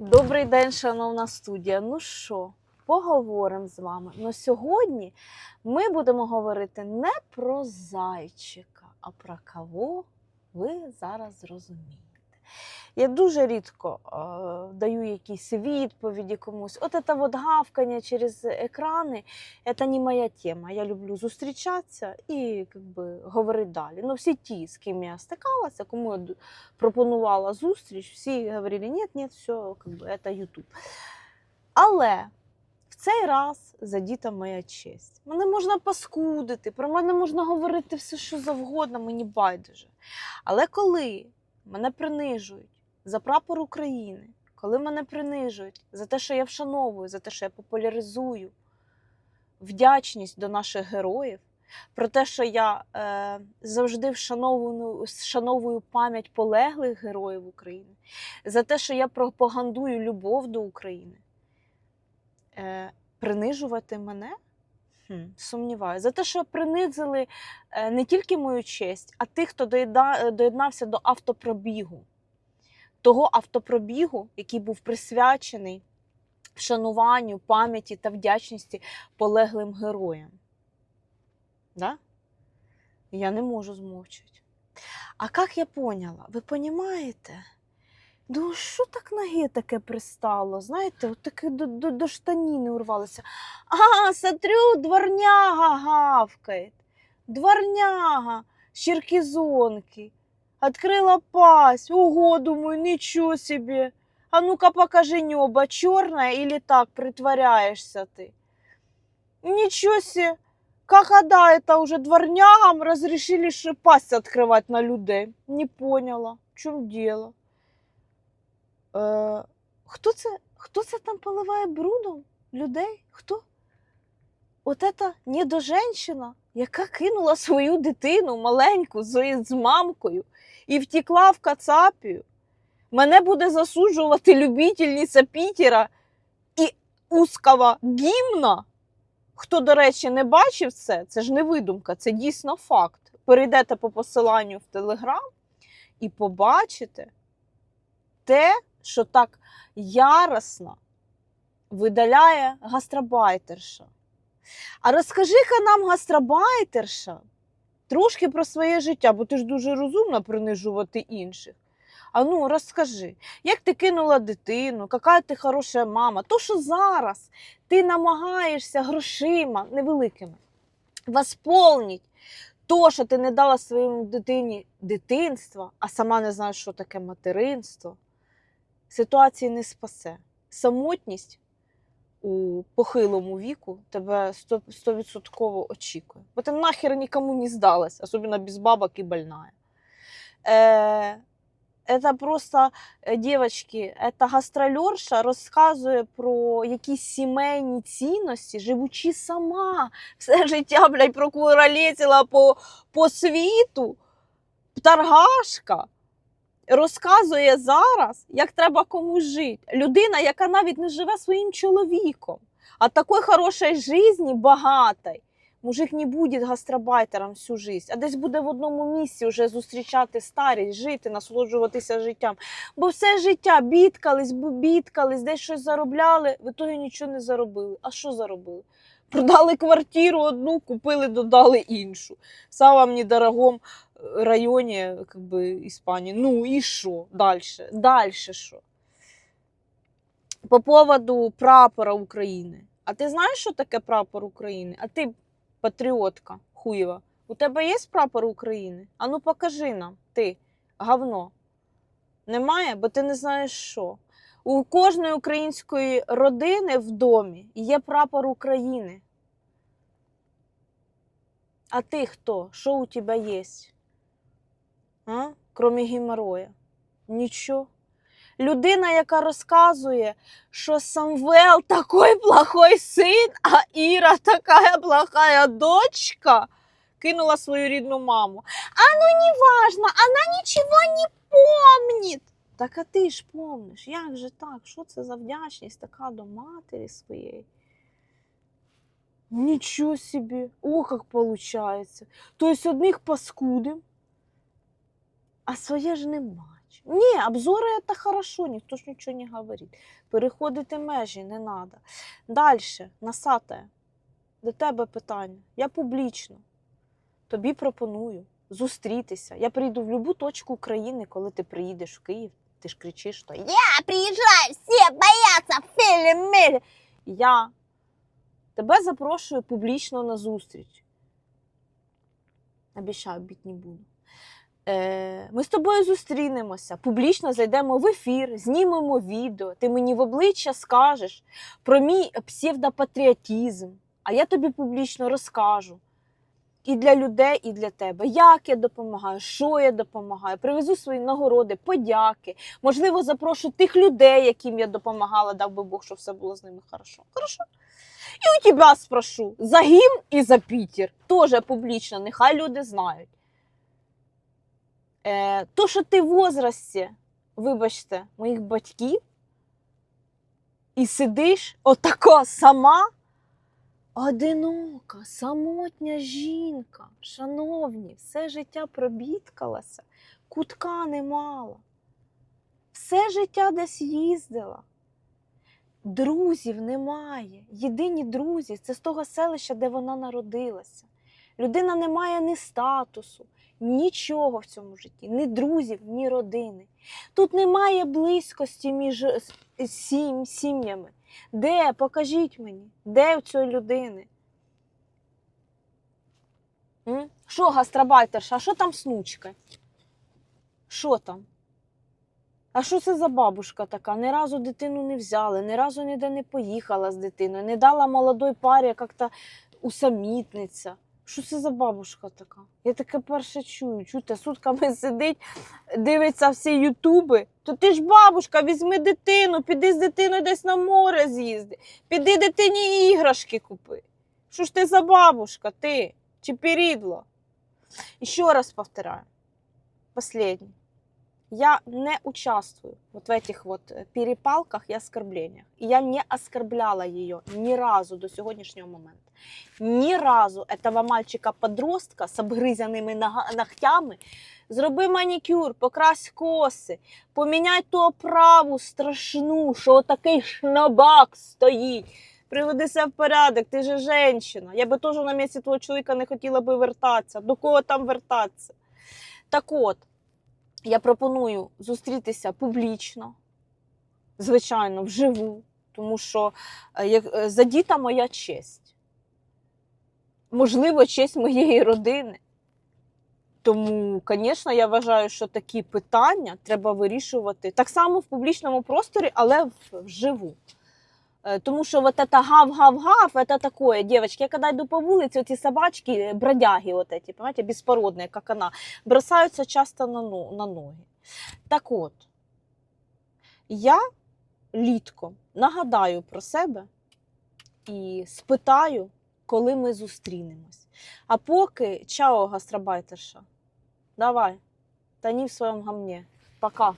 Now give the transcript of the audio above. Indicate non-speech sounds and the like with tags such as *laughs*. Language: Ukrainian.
Добрий день, шановна студія. Ну що, поговоримо з вами. Ну сьогодні ми будемо говорити не про зайчика, а про кого ви зараз зрозумієте. Я дуже рідко е, даю якісь відповіді комусь. От це от гавкання через екрани це не моя тема. Я люблю зустрічатися і би, говорити далі. Ну, всі ті, з ким я стикалася, кому я пропонувала зустріч, всі говорили, ні, ні, все, бы, це Ютуб. Але цей раз задіта моя честь. Мене можна паскудити, про мене можна говорити все, що завгодно, мені байдуже. Але коли мене принижують за прапор України, коли мене принижують за те, що я вшановую, за те, що я популяризую вдячність до наших героїв, про те, що я е, завжди вшановую, пам'ять полеглих героїв України, за те, що я пропагандую любов до України, е, принижувати мене. Хм, сумніваюся. За те, що принизили е, не тільки мою честь, а тих, хто доєднався до автопробігу. Того автопробігу, який був присвячений вшануванню, пам'яті та вдячності полеглим героям. Да? Я не можу змовчати. А як я поняла, ви розумієте? Ну, що так ноги таке пристало? Знаєте, от таке до, до, до штаніни урвалося. А, смотрю, дворняга гавкает. Дворняга, щеркизонки. Открыла пасть. Ого, думаю, ничего себе. А ну-ка покажи небо, черное или так притворяешься ты? Ничего себе. Когда это уже дворнягам разрешили ши- пасть открывать на людей? Не поняла, в чем дело. Е, хто, це, хто це там поливає брудом людей? Хто? От ета недоженщина, яка кинула свою дитину маленьку з, з мамкою і втекла в Кацапію. Мене буде засуджувати любительниця Пітера і узкого гімна. Хто, до речі, не бачив це, це ж не видумка, це дійсно факт. Перейдете по посиланню в Телеграм і побачите те, що так яростно видаляє гастробайтерша. А розкажи-ка нам, гастробайтерша, трошки про своє життя, бо ти ж дуже розумна принижувати інших. А ну, розкажи, як ти кинула дитину, яка ти хороша мама. То, що зараз ти намагаєшся грошима невеликими восполнить то, що ти не дала своїй дитині дитинства, а сама не знаєш, що таке материнство, ситуації не спасе. Самотність у похилому віку тебе 100%, 100% очікує. Бо ти нахер нікому не здалась, особливо без бабок і больная. Е, это просто, е, дівчатки, это гастрольорша розказує про якісь сімейні цінності, живучи сама. Все життя, блядь, прокуролетіла по, по світу. Торгашка розказує зараз, як треба комусь жити. Людина, яка навіть не живе своїм чоловіком, а такої хорошої житті багатої. Мужик не буде гастробайтером всю життя, а десь буде в одному місці вже зустрічати старість, жити, насолоджуватися життям. Бо все життя бідкались, бідкались, десь щось заробляли, в ітогі нічого не заробили. А що заробили? Продали квартиру одну, купили, додали іншу. В самому недорогому районі как бы, Іспанії. Ну і що? Дальше? Дальше що? По поводу прапора України. А ти знаєш, що таке прапор України? А ти патріотка хуєва. У тебе є прапор України? А ну покажи нам, ти, говно. Немає, бо ти не знаєш що. У кожної української родини в домі є прапор України. А ти хто? Що у тебе є? А? Кроме геморроя? Нічого. Людина, яка розказує, що Самвел такий плохой син, а Іра така плохая дочка, кинула свою рідну маму. А ну не важно, вона нічого не помнить. Так а ти ж помниш, як же так? Що це за вдячність така до матері своєї? Нічого собі, о, як виходить. Тобто одних паскудим, а своє ж не зустріч. Ні, обзори це хорошо, ніхто ж нічого не говорить. Переходити межі не треба. Далі, насатає. До тебе питання. Я публічно тобі пропоную зустрітися. Я прийду в будь-яку точку України, коли ти приїдеш в Київ. Ти ж кричиш, що я приїжджаю, всі бояться, філі Я тебе запрошую публічно на зустріч. Обіцяю, бить не буду. Е, ми з тобою зустрінемося, публічно зайдемо в ефір, знімемо відео. Ти мені в обличчя скажеш про мій псевдопатріотизм, а я тобі публічно розкажу. І для людей, і для тебе. Як я допомагаю, що я допомагаю, привезу свої нагороди, подяки. Можливо, запрошу тих людей, яким я допомагала, дав би Бог, щоб все було з ними хорошо. Хорошо? І у тебе спрошу за гімн і за Пітер. Теж публічно, нехай люди знають. Е, то, що ти в возрасті, вибачте, моїх батьків, і сидиш отако сама, одинока, самотня жінка, шановні, все життя пробіткалася, кутка не мала. Все життя десь їздила. Друзів немає. Єдині друзі це з того селища, де вона народилася. Людина не має ні статусу, нічого в цьому житті, ні друзів, ні родини. Тут немає близькості між е, сім, сім'ями. Де? Покажіть мені, де в цієї людини? М? Що гастробайтерша? А що там з внучкою? Що там? А що це за бабушка така? Ні разу дитину не взяли, ні разу ніде не поїхала з дитиною, не дала молодой парі як-то усамітниця. Що це за бабушка така? Я таке перше чую. Чуєте, сутками *laughs* сидить, дивиться всі ютуби. То ти ж бабушка, візьми дитину, піди з дитиною десь на море з'їзди, піди дитині іграшки купи. Що ж ти за бабушка, ти? Чи перідло? І ще раз повторяю. Последнє. Я не участвую вот в этих вот э, перепалках и оскорблениях. И я не оскорбляла ее ни разу до сегодняшнего момента. Ни разу этого мальчика-подростка с обгрызанными нога- ногтями зроби манікюр, покрась коси, поміняй ту оправу страшну, що такий шнабак стоїть. Приведи себе в порядок, ти же женщина. Я би теж на місці твого чоловіка не хотіла би вертатися. До кого там вертатися? Так от, я пропоную зустрітися публічно, звичайно, вживу, тому що е, як, е, задіта моя честь. Можливо, честь моєї родини. Тому, звісно, я вважаю, що такі питання треба вирішувати так само в публічному просторі, але в- вживу. Е, Тому що вот это гав-гав-гав, это такое, девочки, я когда йду по вулиці, ці собачки, бродяги вот эти, понимаете, беспородные, как она, бросаються часто на, но- на ноги. Так от, я літко нагадаю про себе і спитаю, коли ми зустрінемось. А поки чао, гастробайтерша. Давай, тоні в своєму гамні. Пока.